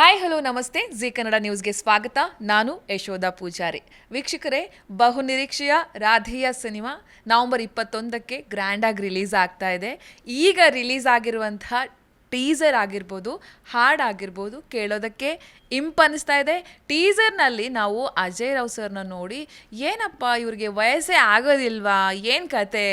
Hi hello ನಮಸ್ತೆ Zee Kannada ನ್ಯೂಸ್ಗೆ ಸ್ವಾಗತ. ನಾನು ಯಶೋಧ ಪೂಜಾರಿ. ವೀಕ್ಷಕರೇ ಬಹು ನಿರೀಕ್ಷೆಯ ರಾಧೆಯ ಸಿನಿಮಾ ನವಂಬರ್ ಇಪ್ಪತ್ತೊಂದಕ್ಕೆ ಗ್ರ್ಯಾಂಡಾಗಿ ರಿಲೀಸ್ ಆಗ್ತಾ ಇದೆ. ಈಗ ರಿಲೀಸ್ ಆಗಿರುವಂತಹ ಟೀಸರ್ ಆಗಿರ್ಬೋದು ಹಾಡಾಗಿರ್ಬೋದು ಕೇಳೋದಕ್ಕೆ ಇಂಪ್ ಅನಿಸ್ತಾ ಇದೆ. ಟೀಸರ್ನಲ್ಲಿ ನಾವು ಅಜಯ್ ರಾವ್ ಸರ್ನ ನೋಡಿ, ಏನಪ್ಪ ಇವ್ರಿಗೆ ವಯಸ್ಸೇ ಆಗೋದಿಲ್ವಾ? ಏನು ಕತೆ?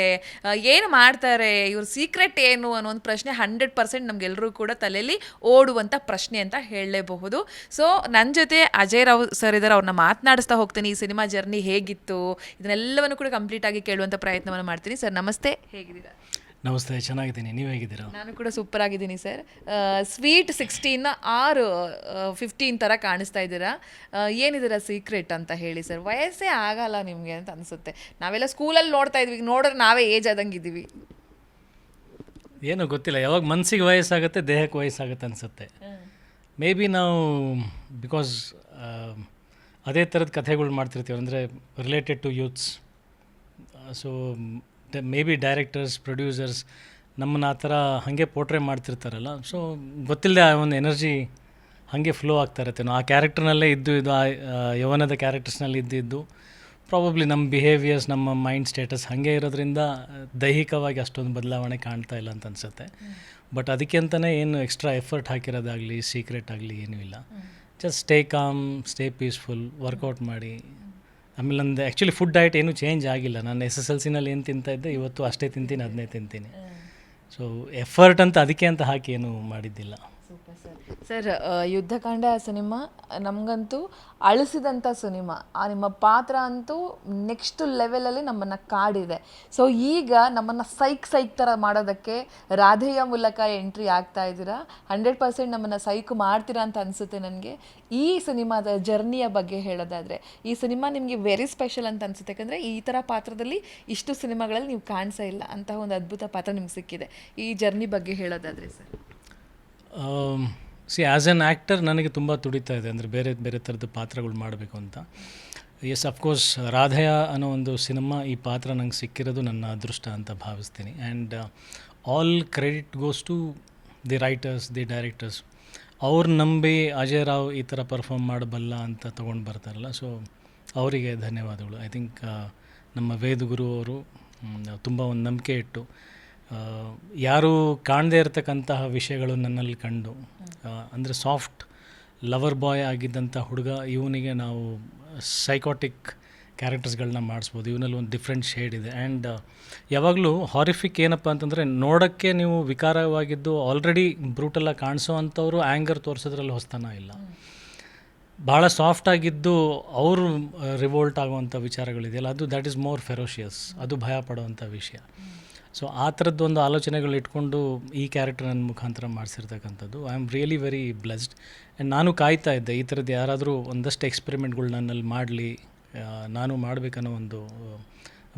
ಏನು ಮಾಡ್ತಾರೆ? ಇವ್ರ ಸೀಕ್ರೆಟ್ ಏನು ಅನ್ನೋ ಒಂದು ಪ್ರಶ್ನೆ ಹಂಡ್ರೆಡ್ ಪರ್ಸೆಂಟ್ ನಮಗೆಲ್ಲರೂ ಕೂಡ ತಲೆಯಲ್ಲಿ ಓಡುವಂಥ ಪ್ರಶ್ನೆ ಅಂತ ಹೇಳಲೇಬಹುದು. ಸೊ ನನ್ನ ಜೊತೆ ಅಜಯ್ ರಾವ್ ಸರ್ ಇದ್ದಾರೆ ಅವ್ರನ್ನ ಮಾತನಾಡಿಸ್ತಾ ಹೋಗ್ತೀನಿ. ಈ ಸಿನಿಮಾ ಜರ್ನಿ ಹೇಗಿತ್ತು? ಇದನ್ನೆಲ್ಲವನ್ನು ಕೂಡ ಕಂಪ್ಲೀಟಾಗಿ ಕೇಳುವಂಥ ಪ್ರಯತ್ನವನ್ನು ಮಾಡ್ತೀನಿ. ಸರ್, ನಮಸ್ತೆ. ಹೇಗಿದ್ದೀರಾ? ನಮಸ್ತೆ ಚೆನ್ನಾಗಿದ್ದೀನಿ. ನೀವು ಹೇಗಿದ್ದೀರಾ? ನಾನು ಕೂಡ ಸೂಪರ್ ಆಗಿದ್ದೀನಿ ಸರ್ ಸ್ವೀಟ್ ಸಿಕ್ಸ್ಟೀನ್ ಆರು ಫಿಫ್ಟೀನ್ ಥರ ಕಾಣಿಸ್ತಾ ಇದ್ದೀರಾ? ಏನಿದ್ದೀರ ಸೀಕ್ರೆಟ್ ಅಂತ ಹೇಳಿ ಸರ್ ವಯಸ್ಸೇ ಆಗಲ್ಲ ನಿಮಗೆ ಅಂತ ಅನಿಸುತ್ತೆ. ನಾವೆಲ್ಲ ಸ್ಕೂಲಲ್ಲಿ ನೋಡ್ತಾ ಇದ್ವಿ. ನೋಡಿದ್ರೆ ನಾವೇ ಏಜ್ ಆದಂಗೆ ಇದ್ದೀವಿ. ಏನೂ ಗೊತ್ತಿಲ್ಲ. ಯಾವಾಗ ಮನಸ್ಸಿಗೆ ವಯಸ್ಸಾಗುತ್ತೆ ದೇಹಕ್ಕೆ ವಯಸ್ಸಾಗುತ್ತೆ ಅನಿಸುತ್ತೆ. ಮೇ ಬಿ ನಾವು ಬಿಕಾಸ್ ಅದೇ ಥರದ ಕಥೆಗಳು ಮಾಡ್ತಿರ್ತೀವಿ. ಅಂದರೆ related to youths so maybe directors producers ನಮ್ಮನ್ನು ಆ ಥರ ಹಾಗೆ ಪೋರ್ಟ್ರೇ ಮಾಡ್ತಿರ್ತಾರಲ್ಲ. ಸೊ ಗೊತ್ತಿಲ್ಲದೆ ಆ ಒಂದು ಎನರ್ಜಿ ಹಾಗೆ ಫ್ಲೋ ಆಗ್ತಾ ಇರುತ್ತೆ. ನಾವು ಆ ಕ್ಯಾರೆಕ್ಟರ್ನಲ್ಲೇ ಇದ್ದು ಇದು ಆ ಯವನದ ಕ್ಯಾರೆಕ್ಟರ್ಸ್ನಲ್ಲಿ ಇದ್ದು ಪ್ರಾಬಬ್ಲಿ ನಮ್ಮ ಬಿಹೇವಿಯರ್ಸ್ ನಮ್ಮ ಮೈಂಡ್ ಸ್ಟೇಟಸ್ ಹಾಗೆ ಇರೋದ್ರಿಂದ ದೈಹಿಕವಾಗಿ ಅಷ್ಟೊಂದು ಬದಲಾವಣೆ ಕಾಣ್ತಾ ಇಲ್ಲ ಅಂತ ಅನಿಸುತ್ತೆ. ಬಟ್ ಅದಕ್ಕೆ ಅಂತಲೇ ಏನು ಎಕ್ಸ್ಟ್ರಾ ಎಫರ್ಟ್ ಹಾಕಿರೋದಾಗಲಿ ಸೀಕ್ರೆಟ್ ಆಗಲಿ ಏನೂ ಇಲ್ಲ. Just stay calm stay peaceful workout ಮಾಡಿ ಆಮೇಲೆ ನಂದು ಆ್ಯಕ್ಚುಲಿ ಫುಡ್ ಡಯಟ್ ಏನೂ ಚೇಂಜ್ ಆಗಿಲ್ಲ. ನಾನು ಎಸ್ ಎಸ್ ಎಲ್ ಸಿನಲ್ಲಿ ಏನು ತಿಂತಾ ಇದ್ದೆ ಇವತ್ತು ಅಷ್ಟೇ ತಿಂತೀನಿ ಅದನ್ನೇ ತಿಂತೀನಿ. ಸೊ ಎಫರ್ಟ್ ಅಂತ ಅದಕ್ಕೆ ಅಂತ ಹಾಕಿ ಏನೂ ಮಾಡಿದ್ದಿಲ್ಲ. ಸರ್ ಯುದ್ಧಕಾಂಡ ಆ, ಯುದ್ಧಕಾಂಡ ಸಿನಿಮಾ ನಮಗಂತೂ ಅಳಿಸಿದಂಥ ಸಿನಿಮಾ. ಆ ನಿಮ್ಮ ಪಾತ್ರ ಅಂತೂ ನೆಕ್ಸ್ಟ್ ಲೆವೆಲಲ್ಲಿ ನಮ್ಮನ್ನು ಕಾಡಿದೆ. ಸೊ ಈಗ ನಮ್ಮನ್ನು ಸೈಕ್ ಸೈಕ್ ಥರ ಮಾಡೋದಕ್ಕೆ ರಾಧೆಯ ಮೂಲಕ ಎಂಟ್ರಿ ಆಗ್ತಾ ಇದ್ದೀರಾ? ಹಂಡ್ರೆಡ್ ಪರ್ಸೆಂಟ್ ನಮ್ಮನ್ನು ಸೈಕ್ ಮಾಡ್ತೀರಾ ಅಂತ ಅನಿಸುತ್ತೆ ನನಗೆ. ಈ ಸಿನಿಮಾದ ಜರ್ನಿಯ ಬಗ್ಗೆ ಹೇಳೋದಾದರೆ ಈ ಸಿನಿಮಾ ನಿಮಗೆ ವೆರಿ ಸ್ಪೆಷಲ್ ಅಂತ ಅನಿಸುತ್ತೆ. ಯಾಕಂದರೆ ಈ ಥರ ಪಾತ್ರದಲ್ಲಿ ಇಷ್ಟು ಸಿನಿಮಾಗಳಲ್ಲಿ ನೀವು ಕಾಣಿಸೇ ಇಲ್ಲ. ಅಂತಹ ಒಂದು ಅದ್ಭುತ ಪಾತ್ರ ನಿಮ್ಗೆ ಸಿಕ್ಕಿದೆ. ಈ ಜರ್ನಿ ಬಗ್ಗೆ ಹೇಳೋದಾದರೆ sir. See as an actor ನನಗೆ ತುಂಬ ತುಡಿತಾ ಇದೆ ಅಂದರೆ ಬೇರೆ ಬೇರೆ ಥರದ ಪಾತ್ರಗಳು ಮಾಡಬೇಕು ಅಂತ. ಎಸ್ ಅಫ್ಕೋರ್ಸ್ ರಾಧೆಯ ಅನ್ನೋ ಒಂದು ಸಿನಿಮಾ ಈ ಪಾತ್ರ ನಂಗೆ ಸಿಕ್ಕಿರೋದು ನನ್ನ ಅದೃಷ್ಟ ಅಂತ ಭಾವಿಸ್ತೀನಿ. And all credit goes to the writers the directors ಅವ್ರು ನಂಬಿ ಅಜಯ್ ರಾವ್ ಈ ಥರ ಪರ್ಫಾರ್ಮ್ ಮಾಡಬಲ್ಲ ಅಂತ ತೊಗೊಂಡು ಬರ್ತಾರಲ್ಲ ಸೊ ಅವರಿಗೆ ಧನ್ಯವಾದಗಳು. ಐ ಥಿಂಕ್ ನಮ್ಮ ವೇದಗುರು ಅವರು ತುಂಬ ಒಂದು ನಂಬಿಕೆ ಇಟ್ಟು ಯಾರು ಕಾಣದೇ ಇರತಕ್ಕಂತಹ ವಿಷಯಗಳು ನನ್ನಲ್ಲಿ ಕಂಡು. ಅಂದರೆ ಸಾಫ್ಟ್ ಲವರ್ ಬಾಯ್ ಆಗಿದ್ದಂಥ ಹುಡುಗ, ಇವನಿಗೆ ನಾವು ಸೈಕಾಟಿಕ್ ಕ್ಯಾರೆಕ್ಟರ್ಸ್ಗಳನ್ನ ಮಾಡಿಸ್ಬೋದು. ಇವನಲ್ಲಿ ಒಂದು ಡಿಫ್ರೆಂಟ್ ಶೇಡ್ ಇದೆ. ಆ್ಯಂಡ್ ಯಾವಾಗಲೂ ಹಾರಿಫಿಕ್ ಏನಪ್ಪ ಅಂತಂದರೆ ನೋಡೋಕ್ಕೆ ನೀವು ವಿಕಾರವಾಗಿದ್ದು ಆಲ್ರೆಡಿ ಬ್ರೂಟೆಲ್ಲ ಕಾಣಿಸೋ ಅಂಥವ್ರು ಆ್ಯಂಗರ್ ತೋರಿಸೋದ್ರಲ್ಲಿ ಹೊಸ್ತನ ಇಲ್ಲ. ಭಾಳ ಸಾಫ್ಟ್ ಆಗಿದ್ದು ಅವರು ರಿವೋಲ್ಟ್ ಆಗುವಂಥ ವಿಚಾರಗಳಿದೆಯಲ್ಲ, ಅದು ದ್ಯಾಟ್ ಈಸ್ ಮೋರ್ ಫೆರೋಷಿಯಸ್ ಅದು ಭಯ ಪಡುವಂಥ ವಿಷಯ. ಸೊ ಆ ಥರದ್ದು ಒಂದು ಆಲೋಚನೆಗಳು ಇಟ್ಕೊಂಡು ಈ ಕ್ಯಾರೆಕ್ಟರ್ ನನ್ನ ಮುಖಾಂತರ ಮಾಡಿಸಿರ್ತಕ್ಕಂಥದ್ದು. I am really very blessed and ನಾನು ಕಾಯ್ತಾ ಇದ್ದೆ ಈ ಥರದ್ದು ಯಾರಾದರೂ ಒಂದಷ್ಟು ಎಕ್ಸ್ಪೆರಿಮೆಂಟ್ಗಳು ನನ್ನಲ್ಲಿ ಮಾಡಲಿ ನಾನು ಮಾಡಬೇಕನ್ನೋ ಒಂದು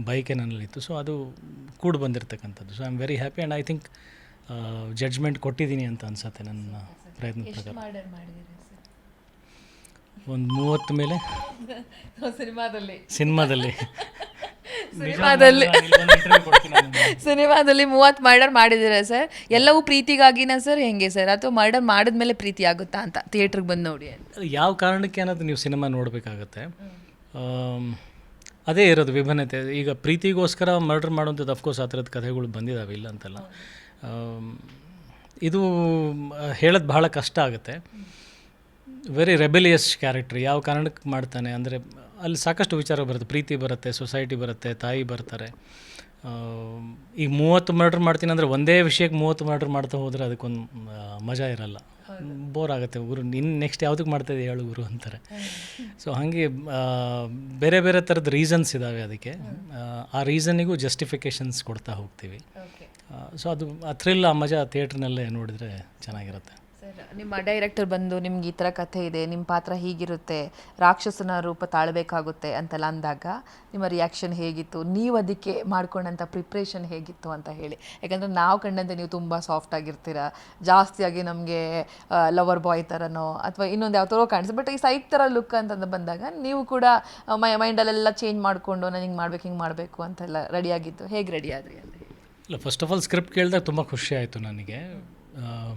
ಬೈಕೆ ನನ್ನಲ್ಲಿತ್ತು ಸೊ ಅದು ಕೂಡ ಬಂದಿರತಕ್ಕಂಥದ್ದು. So I am very happy and I think judgement ಕೊಟ್ಟಿದ್ದೀನಿ ಅಂತ ಅನ್ಸತ್ತೆ ನನ್ನ ಪ್ರಯತ್ನ ಪ್ರಕಾರ. ಒಂದು ಮೂವತ್ತು ಮೇಲೆ? ಸಿನಿಮಾದಲ್ಲಿ. ಸಿನಿಮಾದಲ್ಲಿ. ಸಿನಿಮಾದಲ್ಲಿ ಸಿನಿಮಾದಲ್ಲಿ ಮೂವತ್ತು ಮರ್ಡರ್ ಮಾಡಿದ್ದೀರಾ ಸರ್ ಎಲ್ಲವೂ ಪ್ರೀತಿಗಾಗಿನ ಸರ್ ಹೆಂಗೆ ಸರ್ ಅಥವಾ ಮರ್ಡರ್ ಮಾಡಿದ್ಮೇಲೆ ಪ್ರೀತಿ ಆಗುತ್ತಾ ಅಂತ ಥಿಯೇಟ್ರಿಗೆ ಬಂದು ನೋಡಿ ಯಾವ ಕಾರಣಕ್ಕೆ ಅನ್ನೋದು ನೀವು ಸಿನಿಮಾ ನೋಡಬೇಕಾಗತ್ತೆ? ಅದೇ ಇರೋದು ವಿಭಿನ್ನತೆ. ಈಗ ಪ್ರೀತಿಗೋಸ್ಕರ ಮರ್ಡರ್ ಮಾಡುವಂಥದ್ದು ಅಫ್ಕೋರ್ಸ್ ಆ ಥರದ ಕಥೆಗಳು ಬಂದಿದ್ದಾವೆ ಇಲ್ಲ ಅಂತಲ್ಲ. ಇದು ಹೇಳೋದು ಬಹಳ ಕಷ್ಟ ಆಗುತ್ತೆ. ವೆರಿ ರೆಬೆಲಿಯಸ್ ಕ್ಯಾರೆಕ್ಟ್ರ್ ಯಾವ ಕಾರಣಕ್ಕೆ ಮಾಡ್ತಾನೆ? ಅಂದರೆ ಅಲ್ಲಿ ಸಾಕಷ್ಟು ವಿಚಾರ ಬರುತ್ತೆ. ಪ್ರೀತಿ ಬರುತ್ತೆ ಸೊಸೈಟಿ ಬರುತ್ತೆ ತಾಯಿ ಬರ್ತಾರೆ. ಈಗ ಮೂವತ್ತು ಮರ್ಡ್ರ್ ಮಾಡ್ತೀನಿ ಅಂದರೆ ಒಂದೇ ವಿಷಯಕ್ಕೆ ಮೂವತ್ತು ಮರ್ಡ್ರ್ ಮಾಡ್ತಾ ಹೋದರೆ ಅದಕ್ಕೊಂದು ಮಜಾ ಇರಲ್ಲ. ಬೋರ್ ಆಗುತ್ತೆ. ಗುರು ಇನ್ನು ನೆಕ್ಸ್ಟ್ ಯಾವುದಕ್ಕೆ ಮಾಡ್ತಾ ಇದೆ ಹೇಳು ಗುರು ಅಂತಾರೆ. ಸೊ ಹಾಗೆ ಬೇರೆ ಬೇರೆ ಥರದ ರೀಸನ್ಸ್ ಇದ್ದಾವೆ ಅದಕ್ಕೆ. ಆ, ರೀಸನಿಗೂ ಜಸ್ಟಿಫಿಕೇಷನ್ಸ್ ಕೊಡ್ತಾ ಹೋಗ್ತೀವಿ. ಸೊ ಅದು ಆ ಥ್ರಿಲ್ ಆ ಮಜಾ ಥಿಯೇಟ್ರ್ನಲ್ಲೇ ನೋಡಿದರೆ ಚೆನ್ನಾಗಿರುತ್ತೆ. ನಿಮ್ಮ ಡೈರೆಕ್ಟರ್ ಬಂದು ನಿಮ್ಗೆ ಈ ಥರ ಕಥೆ ಇದೆ ನಿಮ್ಮ ಪಾತ್ರ ಹೀಗಿರುತ್ತೆ, ರಾಕ್ಷಸನ ರೂಪ ತಾಳಬೇಕಾಗುತ್ತೆ ಅಂತೆಲ್ಲ ಅಂದಾಗ ನಿಮ್ಮ ರಿಯಾಕ್ಷನ್ ಹೇಗಿತ್ತು? ನೀವು ಅದಕ್ಕೆ ಮಾಡ್ಕೊಂಡಂಥ ಪ್ರಿಪ್ರೇಷನ್ ಹೇಗಿತ್ತು ಅಂತ ಹೇಳಿ. ಯಾಕಂದರೆ ನಾವು ಕಂಡಂತೆ ನೀವು ತುಂಬ ಸಾಫ್ಟ್ ಆಗಿರ್ತೀರ, ಜಾಸ್ತಿಯಾಗಿ ನಮಗೆ ಲವರ್ ಬಾಯ್ ಥರನೋ ಅಥವಾ ಇನ್ನೊಂದು ಯಾವ ಥರ ಕಾಣಿಸುತ್ತೆ ಬಟ್ ಈ ಸೈಕ್ ಥರ ಲುಕ್ ಅಂತಂದು ಬಂದಾಗ ನೀವು ಕೂಡ ಮೈ ಮೈಂಡಲ್ಲೆಲ್ಲ ಚೇಂಜ್ ಮಾಡಿಕೊಂಡು ನಾನು ಹಿಂಗೆ ಮಾಡ್ಬೇಕು, ಹಿಂಗೆ ಮಾಡಬೇಕು ಅಂತೆಲ್ಲ ರೆಡಿಯಾಗಿದ್ದು ಹೇಗೆ ರೆಡಿ ಆದ್ರಿ ಅಲ್ಲಿ ಇಲ್ಲ ಫಸ್ಟ್ ಆಫ್ ಆಲ್ ಸ್ಕ್ರಿಪ್ಟ್ ಕೇಳಿದಾಗ ತುಂಬ ಖುಷಿ ಆಯಿತು ನನಗೆ.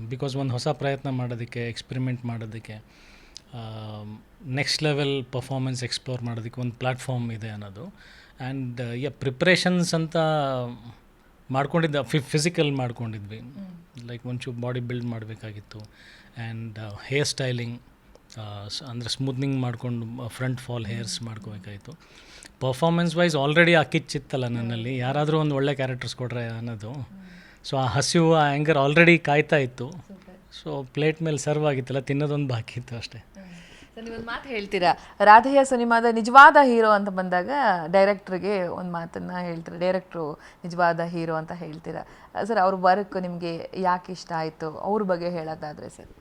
ಬಿಕಾಸ್ ಒಂದು ಹೊಸ ಪ್ರಯತ್ನ ಮಾಡೋದಕ್ಕೆ ಎಕ್ಸ್ಪೆರಿಮೆಂಟ್ ಮಾಡೋದಕ್ಕೆ ನೆಕ್ಸ್ಟ್ ಲೆವೆಲ್ ಪರ್ಫಾರ್ಮೆನ್ಸ್ ಎಕ್ಸ್ಪ್ಲೋರ್ ಮಾಡೋದಕ್ಕೆ ಒಂದು ಪ್ಲ್ಯಾಟ್ಫಾರ್ಮ್ ಇದೆ ಅನ್ನೋದು. ಆ್ಯಂಡ್ ಯ ಪ್ರಿಪ್ರೇಷನ್ಸ್ ಅಂತ ಮಾಡ್ಕೊಂಡಿದ್ದ ಫಿ ಫಿಸಿಕಲ್ ಮಾಡ್ಕೊಂಡಿದ್ವಿ. ಲೈಕ್ ಒಂಚೂರು ಬಾಡಿ ಬಿಲ್ಡ್ ಮಾಡಬೇಕಾಗಿತ್ತು. ಆ್ಯಂಡ್ ಹೇರ್ ಸ್ಟೈಲಿಂಗ್ ಅಂದರೆ ಸ್ಮೂತ್ನಿಂಗ್ ಮಾಡ್ಕೊಂಡು ಫ್ರಂಟ್ ಫಾಲ್ ಹೇರ್ಸ್ ಮಾಡ್ಕೋಬೇಕಾಯಿತು ಪರ್ಫಾರ್ಮೆನ್ಸ್ ವೈಸ್ ಆಲ್ರೆಡಿ ಆ ಕಿಚ್ಚಿತ್ತಲ್ಲ ನನ್ನಲ್ಲಿ. ಯಾರಾದರೂ ಒಂದು ಒಳ್ಳೆ ಕ್ಯಾರೆಕ್ಟರ್ಸ್ ಕೊಡ್ರೆ ಅನ್ನೋದು. ಸೊ ಆ ಹಸಿವು ಆ ಆ್ಯಂಗರ್ ಆಲ್ರೆಡಿ ಕಾಯ್ತಾ ಇತ್ತು. ಸೊ ಪ್ಲೇಟ್ ಮೇಲೆ ಸರ್ವ್ ಆಗಿತ್ತಲ್ಲ ತಿನ್ನೋದೊಂದು ಬಾಕಿ ಇತ್ತು ಅಷ್ಟೇ. ನೀವೊಂದು ಮಾತು ಹೇಳ್ತೀರಾ? ರಾಧೆಯ ಸಿನಿಮಾದ ನಿಜವಾದ ಹೀರೋ ಅಂತ ಬಂದಾಗ ಡೈರೆಕ್ಟ್ರಿಗೆ ಒಂದು ಮಾತನ್ನು ಹೇಳ್ತೀರಾ? ಡೈರೆಕ್ಟ್ರು ನಿಜವಾದ ಹೀರೋ ಅಂತ ಹೇಳ್ತೀರಾ? ಸರ್ ಅವ್ರ ವರ್ಕ್ ನಿಮಗೆ ಯಾಕೆ ಇಷ್ಟ ಆಯಿತು? ಅವ್ರ ಬಗ್ಗೆ ಹೇಳೋದಾದರೆ ಸರ್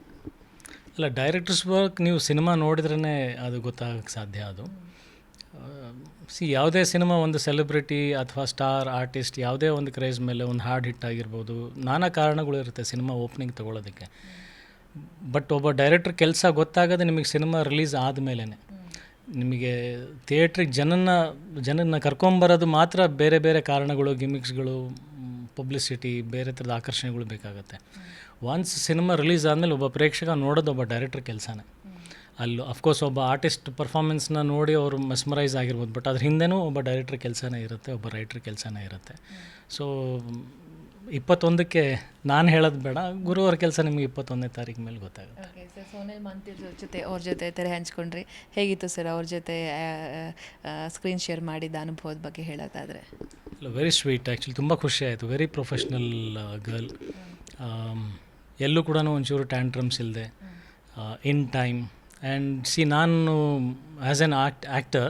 ಅಲ್ಲ ಡೈರೆಕ್ಟರ್ಸ್ ವರ್ಕ್ ನೀವು ಸಿನಿಮಾ ನೋಡಿದ್ರೇ ಅದು ಗೊತ್ತಾಗಕ್ಕೆ ಸಾಧ್ಯ ಅದು. ಸಿ, ಯಾವುದೇ ಸಿನಿಮಾ ಒಂದು ಸೆಲೆಬ್ರಿಟಿ ಅಥವಾ ಸ್ಟಾರ್ ಆರ್ಟಿಸ್ಟ್ ಯಾವುದೇ ಒಂದು ಕ್ರೇಜ್ ಮೇಲೆ ಒಂದು ಹಾರ್ಡ್ ಹಿಟ್ ಆಗಿರ್ಬೋದು, ನಾನಾ ಕಾರಣಗಳು ಇರುತ್ತೆ ಸಿನಿಮಾ ಓಪನಿಂಗ್ ತೊಗೊಳೋದಕ್ಕೆ. ಬಟ್ ಒಬ್ಬ ಡೈರೆಕ್ಟ್ರ್ ಕೆಲಸ ಗೊತ್ತಾಗೋದು ನಿಮಗೆ ಸಿನಿಮಾ ರಿಲೀಸ್ ಆದಮೇಲೆ ನಿಮಗೆ ಥಿಯೇಟ್ರಿಗೆ ಜನನ ಜನನ ಕರ್ಕೊಂಬರೋದು ಮಾತ್ರ ಬೇರೆ ಬೇರೆ ಕಾರಣಗಳು, ಗಿಮಿಕ್ಸ್ಗಳು, ಪಬ್ಲಿಸಿಟಿ, ಬೇರೆ ಥರದ ಆಕರ್ಷಣೆಗಳು ಬೇಕಾಗುತ್ತೆ. ಒನ್ಸ್ ಸಿನಿಮಾ ರಿಲೀಸ್ ಆದಮೇಲೆ ಒಬ್ಬ ಪ್ರೇಕ್ಷಕ ನೋಡೋದು ಒಬ್ಬ ಡೈರೆಕ್ಟ್ರ್ ಕೆಲಸನೇ. ಅಲ್ಲೂ ಅಫ್ಕೋರ್ಸ್ ಒಬ್ಬ ಆರ್ಟಿಸ್ಟ್ ಪರ್ಫಾರ್ಮೆನ್ಸ್ನ ನೋಡಿ ಅವರು ಮೆಸ್ಮರೈಸ್ ಆಗಿರ್ಬೋದು ಬಟ್ ಅದ್ರ ಹಿಂದೆನೂ ಒಬ್ಬ ಡೈರೆಕ್ಟ್ರ್ ಕೆಲಸನೇ ಇರುತ್ತೆ ಒಬ್ಬ ರೈಟ್ರ್ ಕೆಲಸನೇ ಇರುತ್ತೆ. ಸೊ ಇಪ್ಪತ್ತೊಂದಕ್ಕೆ ನಾನು ಹೇಳೋದು ಬೇಡ ಗುರುವಾರ ಕೆಲಸ ನಿಮಗೆ ಇಪ್ಪತ್ತೊಂದನೇ ತಾರೀಕು ಮೇಲೆ ಗೊತ್ತಾಗುತ್ತೆ. ಓಕೆ ಸರ್ ಸೋನಲ್ ಮಂತಿರ್ ಜೊತೆ ಅವ್ರ ಜೊತೆ ತೆರೆ ಹಂಚ್ಕೊಂಡ್ರಿ. ಹೇಗಿತ್ತು ಸರ್ ಅವ್ರ ಜೊತೆ ಸ್ಕ್ರೀನ್ ಶೇರ್ ಮಾಡಿದ ಅನುಭವದ ಬಗ್ಗೆ ಹೇಳೋದಾದರೆ? ವೆರಿ ಸ್ವೀಟ್ ಆ್ಯಕ್ಚುಲಿ ತುಂಬ ಖುಷಿ ಆಯಿತು. ವೆರಿ ಪ್ರೊಫೆಷ್ನಲ್ ಗರ್ಲ್ ಎಲ್ಲೂ ಕೂಡ ಒಂಚೂರು ಟ್ಯಾಂಟ್ರಮ್ಸ್ ಇಲ್ಲದೆ ಇನ್ ಟೈಮ್ ಆ್ಯಂಡ್ ಸಿ ನಾನು ಆ್ಯಸ್ ಎನ್ ಆಕ್ಟ್ ಆ್ಯಕ್ಟರ್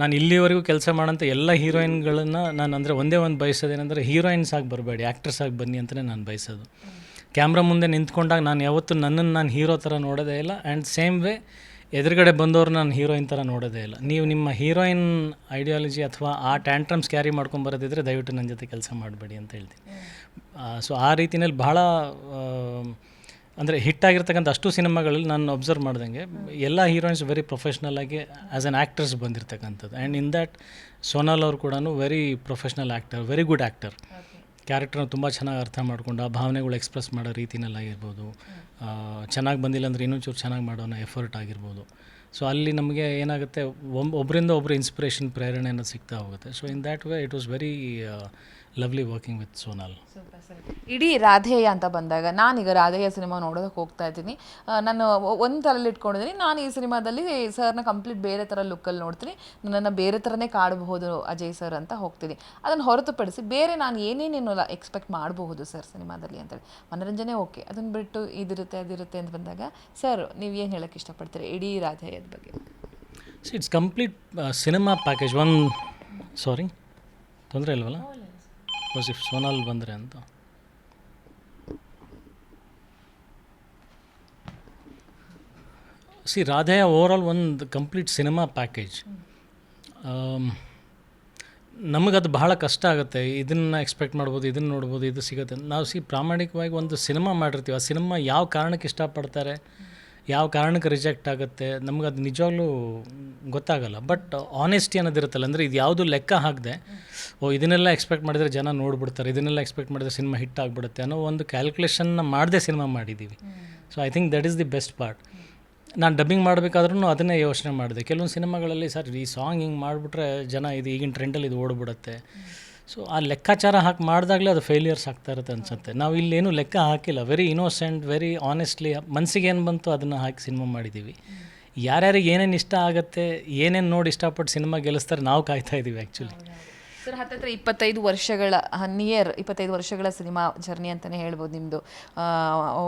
ನಾನು ಇಲ್ಲಿವರೆಗೂ ಕೆಲಸ ಮಾಡೋಂಥ ಎಲ್ಲ ಹೀರೋಯಿನ್ಗಳನ್ನು ನಾನು ಅಂದರೆ ಒಂದೇ ಒಂದು ಬಯಸೋದೇನೆಂದರೆ ಹೀರೋಯಿನ್ಸ್ ಆಗಿ ಬರಬೇಡಿ ಆ್ಯಕ್ಟರ್ಸ್ ಆಗಿ ಬನ್ನಿ ಅಂತಲೇ ನಾನು ಬಯಸೋದು. ಕ್ಯಾಮ್ರಾ ಮುಂದೆ ನಿಂತ್ಕೊಂಡಾಗ ನಾನು ಯಾವತ್ತೂ ನನ್ನನ್ನು ನಾನು ಹೀರೋ ಥರ ನೋಡೋದೇ ಇಲ್ಲ ಆ್ಯಂಡ್ ಸೇಮ್ ವೇ ಎದುರುಗಡೆ ಬಂದವ್ರು ನಾನು ಹೀರೋಯಿನ್ ಥರ ನೋಡೋದೇ ಇಲ್ಲ. ನೀವು ನಿಮ್ಮ ಹೀರೋಯಿನ್ ಐಡಿಯಾಲಜಿ ಅಥವಾ ಆ ಟ್ಯಾಂಟ್ರಮ್ಸ್ ಕ್ಯಾರಿ ಮಾಡ್ಕೊಂಬರೋದಿದ್ರೆ ದಯವಿಟ್ಟು ನನ್ನ ಜೊತೆ ಕೆಲಸ ಮಾಡಬೇಡಿ ಅಂತ ಹೇಳ್ತೀನಿ. ಸೊ ಆ ರೀತಿಯಲ್ಲಿ ಭಾಳ ಅಂದರೆ ಹಿಟ್ಟಾಗಿರ್ತಕ್ಕಂಥ ಅಷ್ಟು ಸಿನಿಮಾಗಳಲ್ಲಿ ನಾನು ಅಬ್ಸರ್ವ್ ಮಾಡ್ದಂಗೆ ಎಲ್ಲ ಹೀರೋಯಿನ್ಸ್ ವೆರಿ ಪ್ರೊಫೆಷ್ನಲ್ ಆಗಿ ಆ್ಯಸ್ ಅನ್ ಆ್ಯಕ್ಟರ್ಸ್ ಬಂದಿರತಕ್ಕಂಥದ್ದು. ಆ್ಯಂಡ್ ಇನ್ ದ್ಯಾಟ್ ಸೋನಾಲ್ ಅವರು ಕೂಡ very professional actor very good actor ಕ್ಯಾರೆಕ್ಟರ್ನ ತುಂಬ ಚೆನ್ನಾಗಿ ಅರ್ಥ ಮಾಡ್ಕೊಂಡು ಆ ಭಾವನೆಗಳು ಎಕ್ಸ್ಪ್ರೆಸ್ ಮಾಡೋ ರೀತಿನಲ್ಲಾಗಿರ್ಬೋದು ಚೆನ್ನಾಗಿ ಬಂದಿಲ್ಲ ಅಂದರೆ ಇನ್ನೂ ಚೂರು ಚೆನ್ನಾಗಿ ಮಾಡೋಣ ಎಫರ್ಟ್ ಆಗಿರ್ಬೋದು. ಸೊ ಅಲ್ಲಿ ನಮಗೆ ಏನಾಗುತ್ತೆ ಒಬ್ಬರಿಂದ ಒಬ್ಬರು ಇನ್ಸ್ಪಿರೇಷನ್ ಪ್ರೇರಣೆ ಅನ್ನೋದು ಸಿಗ್ತಾ ಹೋಗುತ್ತೆ. So in that way it was very lovely working with Sonal ಇಡೀ ರಾಧೇಯ ಅಂತ ಬಂದಾಗ ನಾನೀಗ ರಾಧೇಯ ಸಿನಿಮಾ ನೋಡೋದಕ್ಕೆ ಹೋಗ್ತಾ ಇದ್ದೀನಿ. ನಾನು ಒಂದು ತಲೆಯಲ್ಲಿ ಇಟ್ಕೊಂಡಿದ್ದೀನಿ. ನಾನು ಈ ಸಿನಿಮಾದಲ್ಲಿ ಸರ್ನ ಕಂಪ್ಲೀಟ್ ಬೇರೆ ಥರ ಲುಕ್ಕಲ್ಲಿ ನೋಡ್ತೀನಿ. ನನ್ನನ್ನು ಬೇರೆ ಥರನೇ ಕಾಡಬಹುದು ಅಜಯ್ ಸರ್ ಅಂತ ಹೋಗ್ತೀನಿ. ಅದನ್ನು ಹೊರತುಪಡಿಸಿ ಬೇರೆ ನಾನು ಏನೇನೇನು ಎಕ್ಸ್ಪೆಕ್ಟ್ ಮಾಡಬಹುದು ಸರ್ ಸಿನಿಮಾದಲ್ಲಿ ಅಂತೇಳಿ. ಮನೋರಂಜನೆ ಓಕೆ ಅದನ್ನು ಬಿಟ್ಟು ಇದಿರುತ್ತೆ ಅದಿರುತ್ತೆ ಅಂತ ಬಂದಾಗ ಸರ್ ನೀವು ಏನು ಹೇಳೋಕ್ಕೆ ಇಷ್ಟಪಡ್ತೀರಿ? ಇಡೀ ರಾಧೇಯದ ಬಗ್ಗೆ. See it's complete cinema package one ಸಾರಿ ತೊಂದರೆ ಇಲ್ವಲ್ಲ? ಬಿಕಾಸ್ ಇಫ್ ಸೋನಲ್ ಬಂದರೆ ಅಂತ. ಸಿ ರಾಧೆಯ ಓವರಾಲ್ ಒಂದು ಕಂಪ್ಲೀಟ್ ಸಿನಿಮಾ ಪ್ಯಾಕೇಜ್ ನಮಗದು ಬಹಳ ಕಷ್ಟ ಆಗುತ್ತೆ. ಇದನ್ನು ಎಕ್ಸ್ಪೆಕ್ಟ್ ಮಾಡ್ಬೋದು, ಇದನ್ನು ನೋಡ್ಬೋದು, ಇದು ಸಿಗುತ್ತೆ. ನಾವು ಸಿ ಪ್ರಾಮಾಣಿಕವಾಗಿ ಒಂದು ಸಿನಿಮಾ ಮಾಡಿರ್ತೀವಿ. ಆ ಸಿನಿಮಾ ಯಾವ ಕಾರಣಕ್ಕೆ ಇಷ್ಟಪಡ್ತಾರೆ? ಯಾವ ಕಾರಣಕ್ಕೆ ರಿಜೆಕ್ಟ್ ಆಗುತ್ತೆ, ನಮ್ಗೆ ಅದು ನಿಜವಾಗ್ಲೂ ಗೊತ್ತಾಗಲ್ಲ. ಬಟ್ ಆನೆಸ್ಟಿ ಅನ್ನೋದಿರುತ್ತಲ್ಲ ಅಂದರೆ ಇದು ಯಾವುದು ಲೆಕ್ಕ ಹಾಕದೆ, ಓ, ಇದನ್ನೆಲ್ಲ ಎಕ್ಸ್ಪೆಕ್ಟ್ ಮಾಡಿದರೆ ಜನ ನೋಡ್ಬಿಡ್ತಾರೆ, ಇದನ್ನೆಲ್ಲ ಎಕ್ಸ್ಪೆಕ್ಟ್ ಮಾಡಿದರೆ ಸಿನಿಮಾ ಹಿಟ್ ಆಗಿಬಿಡುತ್ತೆ ಅನ್ನೋ ಒಂದು ಕ್ಯಾಲ್ಕುಲೇಷನ್ನ ಮಾಡದೆ ಸಿನಿಮಾ ಮಾಡಿದ್ದೀವಿ so I think that is the best part ನಾನು ಡಬ್ಬಿಂಗ್ ಮಾಡಬೇಕಾದ್ರೂ ಅದನ್ನೇ ಯೋಚನೆ ಮಾಡಿದೆ. ಕೆಲವೊಂದು ಸಿನಿಮಾಗಳಲ್ಲಿ ಸರ್, ಈ ಸಾಂಗ್ ಹಿಂಗೆ ಮಾಡಿಬಿಟ್ರೆ ಜನ ಇದು ಈಗಿನ ಟ್ರೆಂಡಲ್ಲಿ ಇದು ಓಡ್ಬಿಡುತ್ತೆ. ಸೊ ಆ ಲೆಕ್ಕಾಚಾರ ಹಾಕಿ ಮಾಡಿದಾಗಲೇ ಅದು ಫೇಲಿಯರ್ಸ್ ಆಗ್ತಾ ಇರುತ್ತೆ ಅನ್ಸುತ್ತೆ. ನಾವು ಇಲ್ಲೇನು ಲೆಕ್ಕ ಹಾಕಿಲ್ಲ. ವೆರಿ ಇನೋಸೆಂಟ್ ವೆರಿ ಆನೆಸ್ಟ್ಲಿ ಮನಸ್ಸಿಗೆ ಏನು ಬಂತು ಅದನ್ನು ಹಾಕಿ ಸಿನಿಮಾ ಮಾಡಿದ್ದೀವಿ ಯಾರ್ಯಾರಿಗೆ ಏನೇನು ಇಷ್ಟ ಆಗುತ್ತೆ, ಏನೇನು ನೋಡಿ ಇಷ್ಟಪಟ್ಟು ಸಿನಿಮಾ ಗೆಲ್ಲಿಸ್ತಾರೆ, ನಾವು ಕಾಯ್ತಾ ಇದ್ದೀವಿ ಆ್ಯಕ್ಚುಲಿ ಸರ್ ಹತ್ತತ್ರ ಇಪ್ಪತ್ತೈದು ವರ್ಷಗಳ ನಿಯರ್ ಇಪ್ಪತ್ತೈದು ವರ್ಷಗಳ ಸಿನಿಮಾ ಜರ್ನಿ ಅಂತಲೇ ಹೇಳ್ಬೋದು ನಿಮ್ಮದು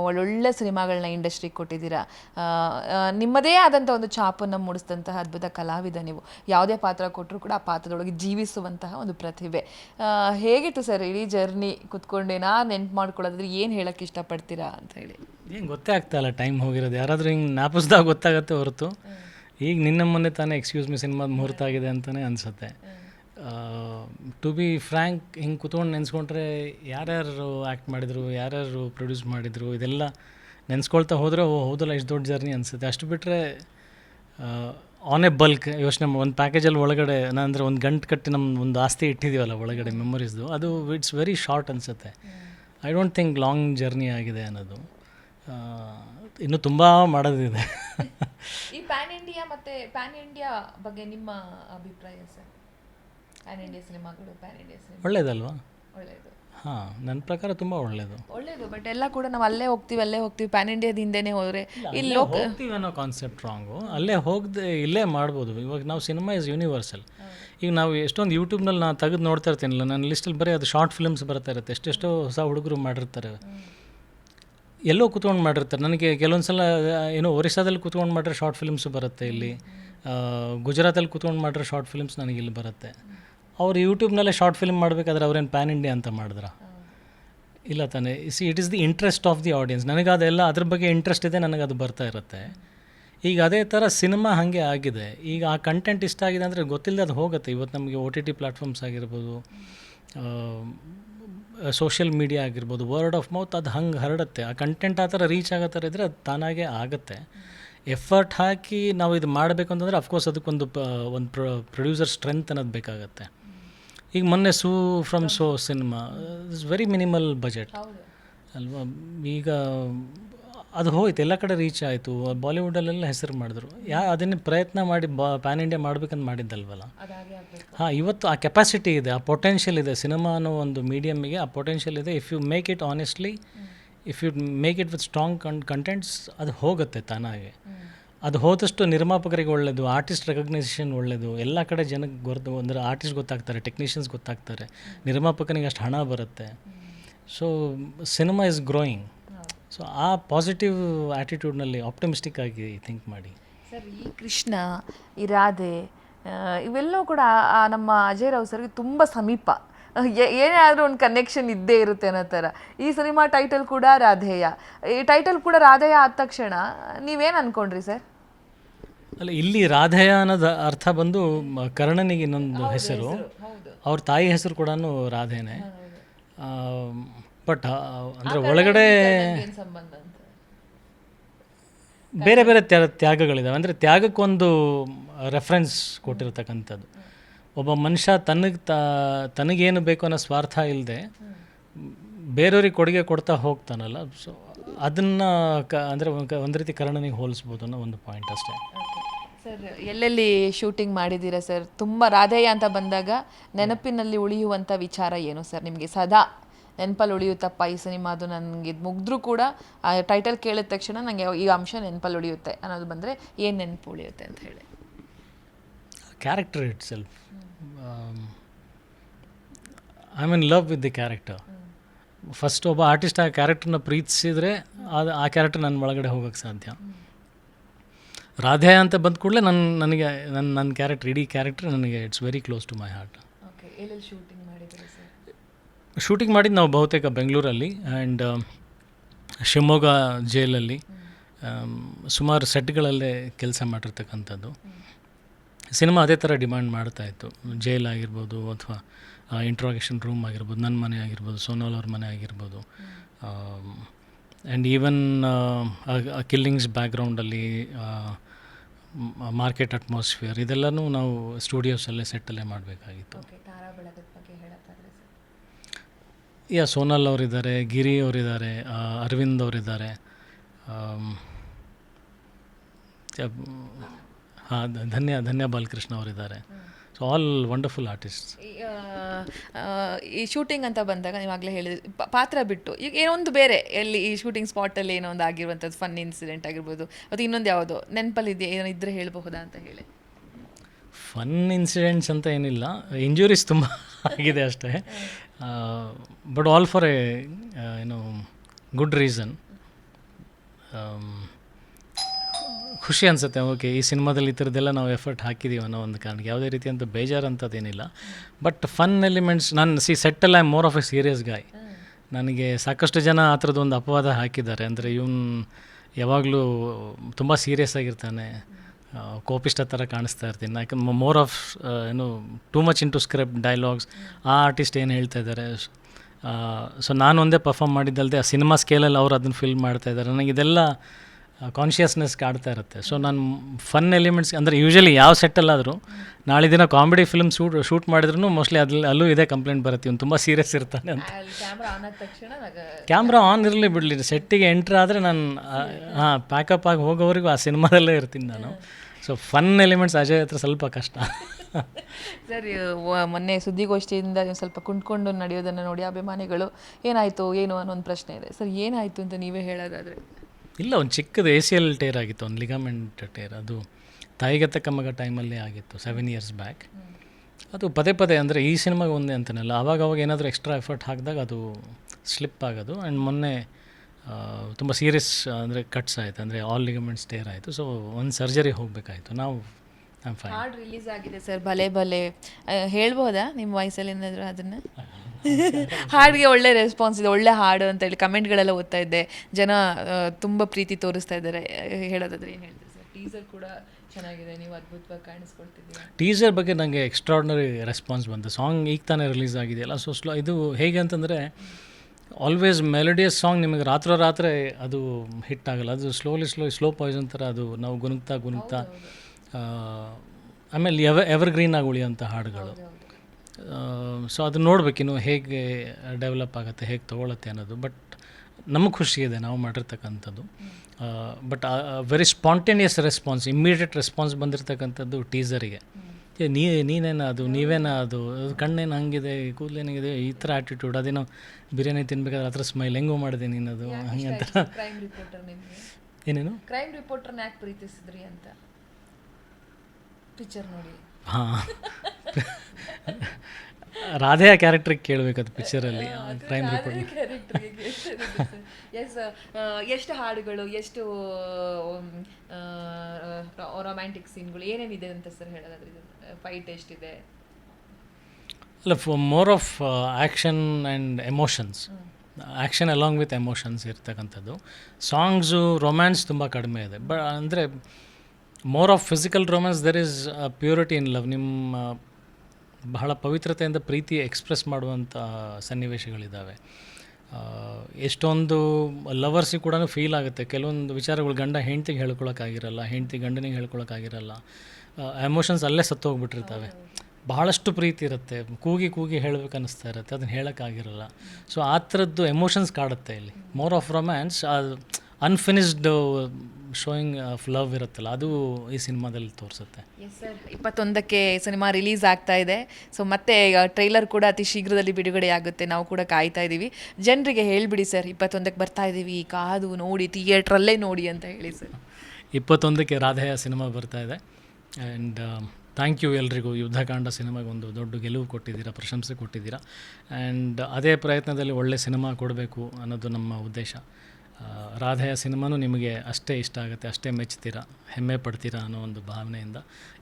ಒಳ್ಳೊಳ್ಳೆ ಸಿನಿಮಾಗಳನ್ನ ಇಂಡಸ್ಟ್ರಿಗೆ ಕೊಟ್ಟಿದ್ದೀರಾ. ನಿಮ್ಮದೇ ಆದಂಥ ಒಂದು ಛಾಪನ್ನು ಮೂಡಿಸಿದಂತಹ ಅದ್ಭುತ ಕಲಾವಿದ ನೀವು. ಯಾವುದೇ ಪಾತ್ರ ಕೊಟ್ಟರು ಕೂಡ ಆ ಪಾತ್ರದೊಳಗೆ ಜೀವಿಸುವಂತಹ ಒಂದು ಪ್ರತಿಭೆ. ಹೇಗಿತ್ತು ಸರ್ ಇಡೀ ಜರ್ನಿ ಕುತ್ಕೊಂಡೇನಾ ನೆನ್ಪು ಮಾಡ್ಕೊಳ್ಳೋದ್ರೆ ಏನು ಹೇಳಕ್ಕೆ ಇಷ್ಟಪಡ್ತೀರಾ ಅಂತ ಹೇಳಿ. ಏನು ಗೊತ್ತೇ ಆಗ್ತಾ ಇಲ್ಲ ಟೈಮ್ ಹೋಗಿರೋದು. ಯಾರಾದರೂ ಹಿಂಗೆ ಜ್ಞಾಪಿಸ್ದಾಗ ಗೊತ್ತಾಗತ್ತೆ ಹೊರತು. ಈಗ ನಿನ್ನ ಮೊನ್ನೆ ತಾನೇ ಎಕ್ಸ್ಕ್ಯೂಸ್ ಮಿ ಸಿನಿಮಾದ ಮುಹೂರ್ತ ಆಗಿದೆ ಅಂತಲೇ ಅನಿಸುತ್ತೆ. ಟು ಬಿ ಫ್ರ್ಯಾಂಕ್ ಹಿಂಗೆ ಕುತ್ಕೊಂಡು ನೆನೆಸ್ಕೊಂಡ್ರೆ ಯಾರ್ಯಾರು ಆ್ಯಕ್ಟ್ ಮಾಡಿದರು ಯಾರ್ಯಾರು ಪ್ರೊಡ್ಯೂಸ್ ಮಾಡಿದರು ಇದೆಲ್ಲ ನೆನೆಸ್ಕೊಳ್ತಾ ಹೋದರೆ ಓ ಹೌದಲ್ಲ ಇಷ್ಟು ದೊಡ್ಡ ಜರ್ನಿ ಅನಿಸುತ್ತೆ. ಅಷ್ಟು ಬಿಟ್ಟರೆ ಆನ್ ಎ ಬಲ್ಕ್ ಯೋಚನೆ ಒಂದು ಪ್ಯಾಕೇಜಲ್ಲಿ ಒಳಗಡೆ ನಾನು ಅಂದರೆ ಒಂದು ಗಂಟು ಕಟ್ಟಿ ನಮ್ಮ ಒಂದು ಆಸ್ತಿ ಇಟ್ಟಿದ್ದೀವಲ್ಲ ಒಳಗಡೆ ಮೆಮೊರೀಸ್ದು ಅದು ಇಟ್ಸ್ ವೆರಿ ಶಾರ್ಟ್ ಅನಿಸುತ್ತೆ. I don't think long journey ಆಗಿದೆ ಅನ್ನೋದು. ಇನ್ನೂ ತುಂಬ ಮಾಡೋದಿದೆ. ಈ ಪ್ಯಾನ್ ಇಂಡಿಯಾ ಮತ್ತು ಪ್ಯಾನ್ ಇಂಡಿಯಾ ಬಗ್ಗೆ ನಿಮ್ಮ ಅಭಿಪ್ರಾಯ sir pan India cinema pan India cinema ಒಳ್ಳೇದಲ್ವಾ? ಹಾಂ ನನ್ನ ಪ್ರಕಾರ ತುಂಬ ಒಳ್ಳೆಯದು ಒಳ್ಳೇದು ಬಟ್ ಎಲ್ಲ ಕೂಡ ನಾವು ಅಲ್ಲೇ ಹೋಗ್ತೀವಿ ಅಲ್ಲೇ ಹೋಗ್ತೀವಿ ಪ್ಯಾನ್ ಇಂಡಿಯಾದಿಂದನೇ ಹೋದರೆ ಇಲ್ಲಿ ಹೋಗ್ತೀವಿ ಅನ್ನೋ ಕಾನ್ಸೆಪ್ಟ್ ರಾಂಗು ಅಲ್ಲೇ ಹೋಗದೆ ಇಲ್ಲೇ ಮಾಡ್ಬೋದು. ಇವಾಗ ನಾವು ಸಿನಿಮಾ ಇಸ್ ಯೂನಿವರ್ಸಲ್ ಈಗ ನಾವು ಎಷ್ಟೊಂದು ಯೂಟ್ಯೂಬ್ನಲ್ಲಿ ನಾನು ತೆಗೆದು ನೋಡ್ತಾ ಇರ್ತೀನಲ್ಲ ನನ್ನ ಲಿಸ್ಟಲ್ಲಿ ಬರೀ ಅದು ಶಾರ್ಟ್ ಫಿಲ್ಮ್ಸ್ ಬರ್ತಾ ಇರುತ್ತೆ ಎಷ್ಟೆಷ್ಟೋ ಹೊಸ ಹುಡುಗರು ಮಾಡಿರ್ತಾರೆ. ಎಲ್ಲೋ ಕೂತ್ಕೊಂಡು ಮಾಡಿರ್ತಾರೆ. ನನಗೆ ಕೆಲವೊಂದು ಸಲ ಏನೋ ಒರಿಸ್ಸಾದಲ್ಲಿ ಕೂತ್ಕೊಂಡು ಮಾಡಿರೋ ಶಾರ್ಟ್ ಫಿಲ್ಮ್ಸ್ ಬರುತ್ತೆ ಇಲ್ಲಿ. ಗುಜರಾತಲ್ಲಿ ಕೂತ್ಕೊಂಡು ಮಾಡಿರೋ ಶಾರ್ಟ್ ಫಿಲ್ಮ್ಸ್ ನನಗೆ ಇಲ್ಲಿ ಬರುತ್ತೆ ಅವ್ರು ಯೂಟ್ಯೂಬ್ನಲ್ಲೇ ಶಾರ್ಟ್ ಫಿಲ್ಮ್ ಮಾಡಬೇಕಾದ್ರೆ ಅವ್ರೇನು ಪ್ಯಾನ್ ಇಂಡಿಯಾ ಅಂತ ಮಾಡಿದ್ರ? ಇಲ್ಲ ತಾನೇ. See it is the interest of the audience ನನಗೆ ಅದೆಲ್ಲ ಅದ್ರ ಬಗ್ಗೆ ಇಂಟ್ರೆಸ್ಟ್ ಇದೆ ನನಗೆ ಅದು ಬರ್ತಾ ಇರುತ್ತೆ. ಈಗ ಅದೇ ಥರ ಸಿನಿಮಾ ಹಾಗೆ ಆಗಿದೆ. ಈಗ ಆ ಕಂಟೆಂಟ್ ಇಷ್ಟ ಆಗಿದೆ ಅಂದರೆ ಗೊತ್ತಿಲ್ಲದೆ ಅದು ಹೋಗುತ್ತೆ. ಇವತ್ತು ನಮಗೆ ಒ ಟಿ ಟಿ ಪ್ಲಾಟ್ಫಾರ್ಮ್ಸ್ ಆಗಿರ್ಬೋದು ಸೋಷಿಯಲ್ ಮೀಡಿಯಾ ಆಗಿರ್ಬೋದು ವರ್ಡ್ ಆಫ್ ಮೌತ್ ಅದು ಹಂಗೆ ಹರಡುತ್ತೆ. ಆ ಕಂಟೆಂಟ್ ಆ ಥರ ರೀಚ್ ಆಗೋ ಥರ ಇದ್ದರೆ ಅದು ತಾನಾಗೆ ಆಗುತ್ತೆ. ಎಫರ್ಟ್ ಹಾಕಿ ನಾವು ಇದು ಮಾಡಬೇಕು ಅಂತಂದರೆ ಅಫ್ಕೋರ್ಸ್ ಅದಕ್ಕೊಂದು ಒಂದು ಪ್ರೊಡ್ಯೂಸರ್ ಸ್ಟ್ರೆಂತ್ ಅನ್ನೋದು ಬೇಕಾಗತ್ತೆ. ಈಗ ಮೊನ್ನೆ Su from So cinema it's very minimal budget ಅಲ್ವಾ? ಈಗ ಅದು ಹೋಯ್ತು ಎಲ್ಲ ಕಡೆ ರೀಚ್ ಆಯಿತು. ಬಾಲಿವುಡಲ್ಲೆಲ್ಲ ಹೆಸರು ಮಾಡಿದ್ರು. ಯಾ ಅದನ್ನೇ ಪ್ರಯತ್ನ ಮಾಡಿ ಬಾ ಪ್ಯಾನ್ ಇಂಡಿಯಾ ಮಾಡ್ಬೇಕಂತ ಮಾಡಿದ್ದಲ್ವಲ್ಲ? ಹಾಂ ಇವತ್ತು ಆ ಕೆಪಾಸಿಟಿ ಇದೆ ಆ ಪೊಟೆನ್ಷಿಯಲ್ ಇದೆ. ಸಿನಿಮಾ ಅನ್ನೋ ಒಂದು ಮೀಡಿಯಮ್ಮಿಗೆ ಆ ಪೊಟೆನ್ಷಿಯಲ್ ಇದೆ. If you make it honestly if you make it with strong con contents ಅದು ಹೋಗುತ್ತೆ ತಾನಾಗೆ. ಅದು ಹೋದಷ್ಟು ನಿರ್ಮಾಪಕರಿಗೆ ಒಳ್ಳೆಯದು ಆರ್ಟಿಸ್ಟ್ ರೆಕಗ್ನೈಸೇಷನ್ ಒಳ್ಳೆಯದು ಎಲ್ಲ ಕಡೆ ಜನಕ್ಕೆ ಗೊತ್ತು ಅಂದರೆ ಆರ್ಟಿಸ್ಟ್ ಗೊತ್ತಾಗ್ತಾರೆ ಟೆಕ್ನಿಷಿಯನ್ಸ್ ಗೊತ್ತಾಗ್ತಾರೆ. ನಿರ್ಮಾಪಕನಿಗೆ ಅಷ್ಟು ಹಣ ಬರುತ್ತೆ. So cinema is growing so ಆ ಪಾಸಿಟಿವ್ ಆ್ಯಟಿಟ್ಯೂಡ್ನಲ್ಲಿ ಆಪ್ಟಮಿಸ್ಟಿಕ್ ಆಗಿ ಥಿಂಕ್ ಮಾಡಿ. ಸರ್, ಈ ಕೃಷ್ಣ, ಈ ರಾಧೆ ಇವೆಲ್ಲವೂ ಕೂಡ ನಮ್ಮ ಅಜಯ್ ರಾವ್ ಸರ್ಗೆ ತುಂಬ ಸಮೀಪ. ಏನೇ ಆದರೂ ಒಂದು ಕನೆಕ್ಷನ್ ಇದ್ದೇ ಇರುತ್ತೆ ಅನ್ನೋ ಥರ. ಈ ಸಿನಿಮಾ ಟೈಟಲ್ ಕೂಡ ರಾಧೇಯ. ಈ ಟೈಟಲ್ ಕೂಡ ರಾಧೇಯ ಆದ ತಕ್ಷಣ ನೀವೇನು ಅಂದ್ಕೊಂಡ್ರಿ ಸರ್? ಅಲ್ಲ ಇಲ್ಲಿ ರಾಧೆಯ ಅನ್ನೋದ ಅರ್ಥ ಬಂದು ಮ- ಕರ್ಣನಿಗೆ ಇನ್ನೊಂದು ಹೆಸರು. ಅವ್ರ ತಾಯಿ ಹೆಸರು ಕೂಡ ರಾಧೆನೇ. ಬಟ್ ಅಂದರೆ ಒಳಗಡೆ ಸಂಬಂಧ ಅಂತ? ಬೇರೆ ಬೇರೆ ತ್ಯಾ ತ್ಯಾಗಗಳಿದಾವೆ. ಅಂದರೆ ತ್ಯಾಗಕ್ಕೊಂದು ರೆಫರೆನ್ಸ್ ಕೊಟ್ಟಿರ್ತಕ್ಕಂಥದ್ದು. ಒಬ್ಬ ಮನುಷ್ಯ ತನಗೆ ತ ತನಗೇನು ಬೇಕು ಅನ್ನೋ ಸ್ವಾರ್ಥ ಇಲ್ಲದೆ ಬೇರೆಯವ್ರಿಗೆ ಕೊಡುಗೆ ಕೊಡ್ತಾ ಹೋಗ್ತಾನಲ್ಲ ಸೊ ಅದನ್ನು ಕ ಅಂದರೆ ಒಂದು ರೀತಿ ಕರ್ಣನಿಗೆ ಹೋಲಿಸ್ಬೋದು ಅನ್ನೋ ಒಂದು ಪಾಯಿಂಟ್ ಅಷ್ಟೇ. ಸರ್ ಎಲ್ಲೆಲ್ಲಿ ಶೂಟಿಂಗ್ ಮಾಡಿದ್ದೀರಾ ಸರ್? ತುಂಬ ರಾಧೇಯ ಅಂತ ಬಂದಾಗ ನೆನಪಿನಲ್ಲಿ ಉಳಿಯುವಂಥ ವಿಚಾರ ಏನು ಸರ್? ನಿಮಗೆ ಸದಾ ನೆನಪಲ್ಲಿ ಉಳಿಯುತ್ತಪ್ಪ ಈ ಸಿನಿಮಾದು ನನಗೆ ಇದು ಮುಗಿದ್ರೂ ಕೂಡ ಆ ಟೈಟಲ್ ಕೇಳಿದ ತಕ್ಷಣ ನನಗೆ ಈ ಅಂಶ ನೆನಪಲ್ಲಿ ಉಳಿಯುತ್ತೆ ಅನ್ನೋದು ಬಂದರೆ ಏನು ನೆನಪು ಉಳಿಯುತ್ತೆ ಅಂತ ಹೇಳಿ. Character itself I mean love with the character first ಒಬ್ಬ ಆರ್ಟಿಸ್ಟ್ ಆ ಕ್ಯಾರೆಕ್ಟರ್ನ ಪ್ರೀತಿಸಿದರೆ ಅದು ಆ ಕ್ಯಾರೆಕ್ಟರ್ ನನ್ನ ಒಳಗಡೆ ಹೋಗೋಕ್ಕೆ ಸಾಧ್ಯ. ರಾಧೆ ಅಂತ ಬಂದ ಕೂಡಲೇ ನನ್ನ ನನಗೆ ನನ್ನ ನನ್ನ ಕ್ಯಾರೆಕ್ಟರ್ ಇಡೀ ಕ್ಯಾರೆಕ್ಟರ್ ನನಗೆ it's very close to my heart shooting ಮಾಡಿದ್ದು ನಾವು ಬಹುತೇಕ ಬೆಂಗಳೂರಲ್ಲಿ ಆ್ಯಂಡ್ ಶಿವಮೊಗ್ಗ ಜೈಲಲ್ಲಿ. ಸುಮಾರು ಸೆಟ್ಗಳಲ್ಲೇ ಕೆಲಸ ಮಾಡಿರ್ತಕ್ಕಂಥದ್ದು. ಸಿನಿಮಾ ಅದೇ ಥರ ಡಿಮ್ಯಾಂಡ್ ಮಾಡ್ತಾ ಇತ್ತು. ಜೈಲ್ ಆಗಿರ್ಬೋದು ಅಥವಾ ಇಂಟ್ರಾಗೇಷನ್ ರೂಮ್ ಆಗಿರ್ಬೋದು ನನ್ನ ಮನೆ ಆಗಿರ್ಬೋದು ಸೋನೋಲ್ ಅವ್ರ ಮನೆ ಆಗಿರ್ಬೋದು. ಆ್ಯಂಡ್ ಈವನ್ ಕಿಲ್ಲಿಂಗ್ಸ್ ಬ್ಯಾಕ್ಗ್ರೌಂಡಲ್ಲಿ ಮಾರ್ಕೆಟ್ ಅಟ್ಮಾಸ್ಫಿಯರ್ ಇದೆಲ್ಲನೂ ನಾವು ಸ್ಟುಡಿಯೋಸಲ್ಲೇ ಸೆಟ್ಟಲ್ಲೇ ಮಾಡಬೇಕಾಗಿತ್ತು. ಯಾ ಸೋನಲ್ ಅವರಿದ್ದಾರೆ ಗಿರಿ ಅವರಿದ್ದಾರೆ ಅರವಿಂದ್ ಅವರಿದ್ದಾರೆ. ಹಾಂ ಧನ್ಯ ಧನ್ಯ ಬಾಲಕೃಷ್ಣ ಅವರಿದ್ದಾರೆ. ಸೊ ಆಲ್ ವಂಡರ್ಫುಲ್ ಆರ್ಟಿಸ್ಟ್ ಈ, ಶೂಟಿಂಗ್ ಅಂತ ಬಂದಾಗ ನೀವಾಗಲೇ ಹೇಳಿದ ಪಾತ್ರ ಬಿಟ್ಟು ಈಗ ಏನೋ ಒಂದು ಬೇರೆ ಎಲ್ಲಿ ಈ ಶೂಟಿಂಗ್ ಸ್ಪಾಟಲ್ಲಿ ಏನೋ ಒಂದು ಆಗಿರುವಂಥದ್ದು ಫನ್ ಇನ್ಸಿಡೆಂಟ್ ಆಗಿರ್ಬೋದು ಅದು ಇನ್ನೊಂದು ಯಾವುದೋ ನೆನಪಲ್ಲಿದೆ ಏನೋ ಇದ್ದರೆ ಹೇಳಬಹುದಾ ಅಂತ ಹೇಳಿ. ಫನ್ ಇನ್ಸಿಡೆಂಟ್ಸ್ ಅಂತ ಏನಿಲ್ಲ ಇಂಜುರೀಸ್ ತುಂಬ ಆಗಿದೆ ಅಷ್ಟೇ. ಬಟ್ ಆಲ್ ಫಾರ್ ಎ ಏನು ಗುಡ್ ರೀಸನ್ ಖುಷಿ ಅನಿಸುತ್ತೆ ಓಕೆ ಈ ಸಿನಿಮಾದಲ್ಲಿ ಈ ಥರದ್ದೆಲ್ಲ ನಾವು ಎಫರ್ಟ್ ಹಾಕಿದ್ದೀವಿ ಅನ್ನೋ ಒಂದು ಕಾರಣಕ್ಕೆ. ಯಾವುದೇ ರೀತಿ ಅಂತ ಬೇಜಾರು ಅಂತದೇನಿಲ್ಲ ಬಟ್ ಫನ್ ಎಲಿಮೆಂಟ್ಸ್ ನಾನು see ಸೆಟ್ಟಲ್ಲಿ I more of a serious guy ನನಗೆ ಸಾಕಷ್ಟು ಜನ ಆ ಥರದ್ದು ಒಂದು ಅಪವಾದ ಹಾಕಿದ್ದಾರೆ. ಅಂದರೆ ಇವನು ಯಾವಾಗಲೂ ತುಂಬ ಸೀರಿಯಸ್ ಆಗಿರ್ತಾನೆ. ಕೋಪಿಷ್ಟ ಥರ ಕಾಣಿಸ್ತಾ ಇರ್ತೀನಿ. ಯಾಕೆ ಮೋರ್ ಆಫ್ ಏನು too much into script dialogues ಆ ಆರ್ಟಿಸ್ಟ್ ಏನು ಹೇಳ್ತಾ ಇದ್ದಾರೆ? ಸೊ ನಾನು ಒಂದೇ ಪರ್ಫಾಮ್ ಮಾಡಿದ್ದಲ್ಲದೆ ಆ ಸಿನಿಮಾ ಸ್ಕೇಲಲ್ಲಿ ಅವ್ರು ಅದನ್ನು ಫಿಲ್ ಮಾಡ್ತಾ ಇದ್ದಾರೆ. ನನಗೆ ಇದೆಲ್ಲ ಕಾನ್ಷಿಯಸ್ನೆಸ್ ಕಾಡ್ತಾ ಇರುತ್ತೆ. ಸೊ ನಾನು ಫನ್ ಎಲಿಮೆಂಟ್ಸ್ ಅಂದರೆ ಯೂಶಲಿ ಯಾವ ಸೆಟ್ಟಲ್ಲಾದರೂ ನಾಳೆ ದಿನ ಕಾಮಿಡಿ ಫಿಲ್ಮ್ ಶೂಟ್ ಶೂಟ್ ಮಾಡಿದ್ರು ಮೋಸ್ಟ್ಲಿ ಅದ್ರಲ್ಲಿ ಅಲ್ಲೂ ಇದೇ ಕಂಪ್ಲೇಂಟ್ ಬರುತ್ತೆ. ಇವ್ನು ತುಂಬ ಸೀರಿಯಸ್ ಇರ್ತಾನೆ ಅಂತ. ಕ್ಯಾಮ್ರಾ ಆನ್ ಆದ ತಕ್ಷಣ ಕ್ಯಾಮ್ರಾ ಆನ್ ಇರಲಿ ಬಿಡಲಿ. ಸೆಟ್ಟಿಗೆ ಎಂಟ್ರ್ ಆದರೆ ನಾನು ಹಾಂ ಪ್ಯಾಕಪ್ ಆಗಿ ಹೋಗೋವರೆಗೂ ಆ ಸಿನಿಮಾದಲ್ಲೇ ಇರ್ತೀನಿ ನಾನು. ಸೊ ಫನ್ ಎಲಿಮೆಂಟ್ಸ್ ಅಜಯ್ ಹತ್ರ ಸ್ವಲ್ಪ ಕಷ್ಟ. ಸರ್ ಮೊನ್ನೆ ಸುದ್ದಿಗೋಷ್ಠಿಯಿಂದ ಸ್ವಲ್ಪ ಕುಂಟ್ಕೊಂಡು ನಡೆಯೋದನ್ನು ನೋಡಿ ಅಭಿಮಾನಿಗಳು ಏನಾಯಿತು ಏನು ಅನ್ನೋ ಒಂದು ಪ್ರಶ್ನೆ ಇದೆ. ಸರ್ ಏನಾಯಿತು ಅಂತ ನೀವೇ ಹೇಳೋದಾದರೆ? ಇಲ್ಲ, ಒಂದು ಚಿಕ್ಕದು ಎ ಸಿ ಎಲ್ ಟೇರ್ ಆಗಿತ್ತು, ಒಂದು ಲಿಗಾಮೆಂಟ್ ಟೇರ್ ಅದು ತಾಯಿಗೆ ತಕ್ಕ ಮಗ ಟೈಮಲ್ಲೇ ಆಗಿತ್ತು ಸೆವೆನ್ ಇಯರ್ಸ್ ಬ್ಯಾಕ್ ಅದು ಪದೇ ಪದೇ ಅಂದರೆ ಈ ಸಿನಿಮಾಗೆ ಒಂದೇ ಅಂತನಲ್ಲ ಆವಾಗ ಅವಾಗ ಏನಾದರೂ ಎಕ್ಸ್ಟ್ರಾ ಎಫರ್ಟ್ ಹಾಕಿದಾಗ ಅದು ಸ್ಲಿಪ್ ಆಗೋದು. ಆ್ಯಂಡ್ ಮೊನ್ನೆ ತುಂಬ ಸೀರಿಯಸ್ ಅಂದರೆ ಕಟ್ಸ್ ಆಯಿತು, ಅಂದರೆ ಆಲ್ ಲಿಗಮೆಂಟ್ಸ್ ಟೇರ್ ಆಯಿತು. ಸೊ ಒಂದು ಸರ್ಜರಿ ಹೋಗಬೇಕಾಯಿತು. ನಾವು ಹಾಡು ರಿಲೀಸ್ ಆಗಿದೆ ಸರ್ ಭಲೆ ಭಲೆ. ಹೇಳ್ಬೋದಾ ನಿಮ್ಮ ವಾಯ್ಸಲ್ಲಿ ಏನಾದರೂ ಅದನ್ನು? ಹಾಡಿಗೆ ಒಳ್ಳೆ ರೆಸ್ಪಾನ್ಸ್ ಇದೆ ಒಳ್ಳೆ ಹಾಡು ಅಂತ ಹೇಳಿ ಕಮೆಂಟ್ಗಳೆಲ್ಲ ಓದ್ತಾ ಇದ್ದೆ. ಜನ ತುಂಬ ಪ್ರೀತಿ ತೋರಿಸ್ತಾ ಇದ್ದಾರೆ. ಹೇಳೋದಾದ್ರೆ ಏನು ಹೇಳ್ತೀರಿ ಸರ್ ಟೀಸರ್ ಕೂಡ ಚೆನ್ನಾಗಿದೆ ನೀವು ಅದ್ಭುತವಾಗಿ ಕಾಣಿಸ್ಕೊಳ್ತಿದ್ದೀರಾ. ಟೀಸರ್ ಬಗ್ಗೆ ನನಗೆ ಎಕ್ಸ್ಟ್ರಾರ್ಡ್ನರಿ ರೆಸ್ಪಾನ್ಸ್ ಬಂತು. ಸಾಂಗ್ ಈಗ ತಾನೇ ರಿಲೀಸ್ ಆಗಿದೆಯಲ್ಲ ಸೊ ಸ್ಲೋ ಇದು ಹೇಗೆ ಅಂತಂದರೆ ಆಲ್ವೇಸ್ ಮೆಲೋಡಿಯಸ್ ಸಾಂಗ್ ನಿಮಗೆ ರಾತ್ರೋರಾತ್ರಿ ಅದು ಹಿಟ್ ಆಗಲ್ಲ. ಅದು ಸ್ಲೋಲಿ ಸ್ಲೋ ಸ್ಲೋ ಪಾಯ್ಸನ್ ಥರ ಅದು ನಾವು ಗುನುಗ್ತಾ ಗುನುಗ್ತಾ ಆಮೇಲೆ ಎವ ಎವರ್ ಗ್ರೀನ್ ಆಗಿ ಉಳಿಯೋಂಥ ಹಾಡುಗಳು. ಸೊ ಅದು ನೋಡ್ಬೇಕಿನ್ನು ಹೇಗೆ ಡೆವಲಪ್ ಆಗುತ್ತೆ ಹೇಗೆ ತೊಗೊಳತ್ತೆ ಅನ್ನೋದು. ಬಟ್ ನಮಗೆ ಖುಷಿ ಇದೆ ನಾವು ಮಾಡಿರ್ತಕ್ಕಂಥದ್ದು. But very spontaneous response immediate response ಬಂದಿರತಕ್ಕಂಥದ್ದು ಟೀಸರಿಗೆ ಏ ನೀ ನೀನೇನ ಅದು ನೀವೇನ ಅದು ಕಣ್ಣೇನು ಹಂಗಿದೆ ಕೂದಲೇನಾಗಿದೆ ಈ ಥರ ಆ್ಯಟಿಟ್ಯೂಡ್ ಅದೇನೋ ಬಿರಿಯಾನಿ ತಿನ್ಬೇಕಾದ್ರೆ ಆ ಥರ ಸ್ಮೈಲ್ ಹೆಂಗೋ ಮಾಡಿದೆ ನೀನು ಅದು ಹಂಗೆ ಅಂತ. ಏನೇನು? ಕ್ರೈಮ್ ರಿಪೋರ್ಟರ್ನ ಯಾಕೆ ಪ್ರೀತಿಸಿದ್ರಿ ಅಂತ? ಪಿಕ್ಚರ್ ನೋಡಿ. ಹಾಂ. ರಾಧೆಯ ಕ್ಯಾರೆಕ್ಟ್ರಿಗೆ ಕೇಳಬೇಕು ಅದು ಪಿಕ್ಚರಲ್ಲಿ ಕ್ರೈಮ್ ರಿಪೋರ್ಟ್ ಎಸ್ ಎಷ್ಟು ಹಾಡುಗಳು ಎಷ್ಟು ರೊಮ್ಯಾಂಟಿಕ್ ಸೀನ್ಗಳು ಏನೇನಿದೆ ಅಂತ ಸರ್ ಹೇಳೋದಾದ್ರೆ ಫೈಟ್ ಎಷ್ಟಿದೆ? ಅಲ್ಲ more of action and emotions action along with emotions ಇರ್ತಕ್ಕಂಥದ್ದು. ಸಾಂಗ್ಸು ರೊಮ್ಯಾನ್ಸ್ ತುಂಬ ಕಡಿಮೆ ಇದೆ. ಬ ಅಂದರೆ more of physical romance there is purity in love ನಿಮ್ಮ ಬಹಳ ಪವಿತ್ರತೆಯಿಂದ ಪ್ರೀತಿ ಎಕ್ಸ್ಪ್ರೆಸ್ ಮಾಡುವಂಥ ಸನ್ನಿವೇಶಗಳಿದ್ದಾವೆ ಎಷ್ಟೊಂದು ಲವರ್ಸಿಗೆ ಕೂಡ ಫೀಲ್ ಆಗುತ್ತೆ. ಕೆಲವೊಂದು ವಿಚಾರಗಳು ಗಂಡ ಹೆಂಡ್ತಿಗೆ ಹೇಳ್ಕೊಳಕ್ಕಾಗಿರಲ್ಲ, ಹೆಂಡ್ತಿ ಗಂಡನಿಗೆ ಹೇಳ್ಕೊಳಕ್ಕಾಗಿರಲ್ಲ ಎಮೋಷನ್ಸ್ ಅಲ್ಲೇ ಸತ್ತು ಹೋಗ್ಬಿಟ್ಟಿರ್ತವೆ ಬಹಳಷ್ಟು ಪ್ರೀತಿ ಇರುತ್ತೆ. ಕೂಗಿ ಕೂಗಿ ಹೇಳಬೇಕು ಅನ್ನಿಸ್ತಾ ಇರುತ್ತೆ. ಅದನ್ನು ಹೇಳೋಕ್ಕಾಗಿರಲ್ಲ. ಸೊ ಆ ಥರದ್ದು ಎಮೋಷನ್ಸ್ ಕಾಡುತ್ತೆ ಇಲ್ಲಿ. More of romance unfinished showing of love ಇರುತ್ತಲ್ಲ ಅದು ಈ ಸಿನಿಮಾದಲ್ಲಿ ತೋರಿಸುತ್ತೆ. ಇಪ್ಪತ್ತೊಂದಕ್ಕೆ ಸಿನಿಮಾ ರಿಲೀಸ್ ಆಗ್ತಾ ಇದೆ. ಸೊ ಮತ್ತೆ ಟ್ರೈಲರ್ ಕೂಡ ಅತಿ ಶೀಘ್ರದಲ್ಲಿ ಬಿಡುಗಡೆ ಆಗುತ್ತೆ. ನಾವು ಕೂಡ ಕಾಯ್ತಾ ಇದ್ದೀವಿ ಜನರಿಗೆ ಹೇಳ್ಬಿಡಿ ಸರ್ ಇಪ್ಪತ್ತೊಂದಕ್ಕೆ ಬರ್ತಾ ಇದ್ದೀವಿ ಕಾದು ನೋಡಿ ಥಿಯೇಟ್ರಲ್ಲೇ ನೋಡಿ ಅಂತ ಹೇಳಿ ಸರ್ ಇಪ್ಪತ್ತೊಂದಕ್ಕೆ ರಾಧೆಯ ಸಿನಿಮಾ ಬರ್ತಾ ಇದೆ. ಆ್ಯಂಡ್ ಥ್ಯಾಂಕ್ ಯು ಎಲ್ರಿಗೂ. ಯುದ್ಧಕಾಂಡ ಸಿನಿಮಾಗೆ ಒಂದು ದೊಡ್ಡ ಗೆಲುವು ಕೊಟ್ಟಿದ್ದೀರಾ ಪ್ರಶಂಸೆ ಕೊಟ್ಟಿದ್ದೀರಾ. ಆ್ಯಂಡ್ ಅದೇ ಪ್ರಯತ್ನದಲ್ಲಿ ಒಳ್ಳೆ ಸಿನಿಮಾ ಕೊಡಬೇಕು ಅನ್ನೋದು ನಮ್ಮ ಉದ್ದೇಶ. ರಾಧೆಯ ಸಿನಿಮಾನೂ ನಿಮಗೆ ಅಷ್ಟೇ ಇಷ್ಟ ಆಗುತ್ತೆ ಅಷ್ಟೇ ಮೆಚ್ತೀರಾ ಹೆಮ್ಮೆ ಪಡ್ತೀರಾ ಅನ್ನೋ ಒಂದು ಭಾವನೆಯಿಂದ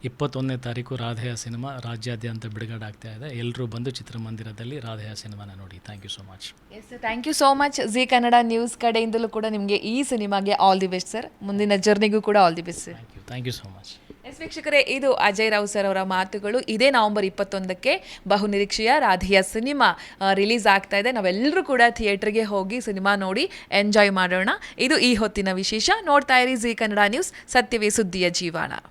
ಇಪ್ಪತ್ತೊಂದನೇ ತಾರೀಕು ರಾಧೆಯ ಸಿನಿಮಾ ರಾಜ್ಯಾದ್ಯಂತ ಬಿಡುಗಡೆ ಆಗ್ತಾ ಇದೆ. ಎಲ್ಲರೂ ಬಂದು ಚಿತ್ರಮಂದಿರದಲ್ಲಿ ರಾಧೆಯ ಸಿನಿಮಾನ ನೋಡಿ. Thank you so much yes thank you so much Zee Kannada news ಕಡೆಯಿಂದಲೂ ಕೂಡ ನಿಮಗೆ ಈ ಸಿನಿಮಾಗೆ ಆಲ್ ದಿ ಬೆಸ್ಟ್ ಸರ್ ಮುಂದಿನ ಜರ್ನಿಗೂ ಕೂಡ all the best sir thank you thank you so much yes ವೀಕ್ಷಕರೇ, ಇದು ಅಜಯ್ ರಾವ್ ಸರ್ ಅವರ ಮಾತುಗಳು. ಇದೇ ನವೆಂಬರ್ ಇಪ್ಪತ್ತೊಂದಕ್ಕೆ ಬಹುನಿರೀಕ್ಷೆಯ ರಾಧಿಯ ಸಿನಿಮಾ ರಿಲೀಸ್ ಆಗ್ತಾ ಇದೆ. ನಾವೆಲ್ಲರೂ ಕೂಡ ಥಿಯೇಟರ್ಗೆ ಹೋಗಿ ಸಿನಿಮಾ ನೋಡಿ ಎಂಜಾಯ್ ಮಾಡೋಣ. ಇದು ಈ ಹೊತ್ತಿನ ವಿಶೇಷ. ನೋಡ್ತಾ ಇರಿ ಜಿ ಕನ್ನಡ ನ್ಯೂಸ್ ಸತ್ಯವೇ ಸುದ್ದಿಯ ಜೀವಾಣ